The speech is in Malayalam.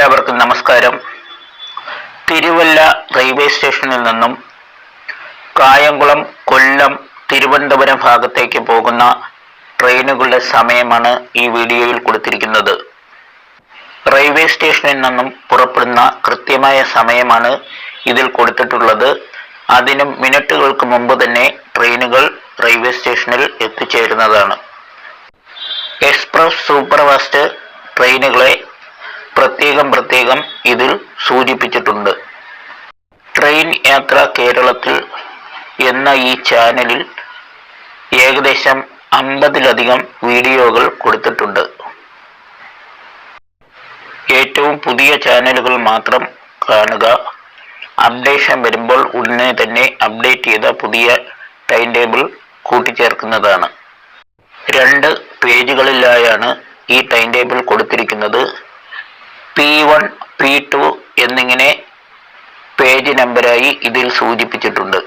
എല്ലാവർക്കും നമസ്കാരം. തിരുവല്ല റെയിൽവേ സ്റ്റേഷനിൽ നിന്നും കായംകുളം കൊല്ലം തിരുവനന്തപുരം ഭാഗത്തേക്ക് പോകുന്ന ട്രെയിനുകളുടെ സമയമാണ് ഈ വീഡിയോയിൽ കൊടുത്തിരിക്കുന്നത്. റെയിൽവേ സ്റ്റേഷനിൽ നിന്നും പുറപ്പെടുന്ന കൃത്യമായ സമയമാണ് ഇതിൽ കൊടുത്തിട്ടുള്ളത്. അതിനും മിനിറ്റുകൾക്ക് മുമ്പ് തന്നെ ട്രെയിനുകൾ റെയിൽവേ സ്റ്റേഷനിൽ എത്തിച്ചേരുന്നതാണ്. എക്സ്പ്രസ് സൂപ്പർഫാസ്റ്റ് ട്രെയിനുകളെ പ്രത്യേകം പ്രത്യേകം ഇതിൽ സൂചിപ്പിച്ചിട്ടുണ്ട്. ട്രെയിൻ യാത്ര കേരളത്തിൽ എന്ന ഈ ചാനലിൽ ഏകദേശം അമ്പതിലധികം വീഡിയോകൾ കൊടുത്തിട്ടുണ്ട്. ഏറ്റവും പുതിയ ചാനലുകൾ മാത്രം കാണുക. അപ്ഡേഷൻ വരുമ്പോൾ ഉടനെ തന്നെ അപ്ഡേറ്റ് ചെയ്ത പുതിയ ടൈം ടേബിൾ കൂട്ടിച്ചേർക്കുന്നതാണ്. രണ്ട് പേജുകളിലായാണ് ഈ ടൈം ടേബിൾ കൊടുത്തിരിക്കുന്നത്. പി വൺ പി ടു എന്നിങ്ങനെ പേജ് നമ്പരായി ഇതിൽ സൂചിപ്പിച്ചിട്ടുണ്ട്.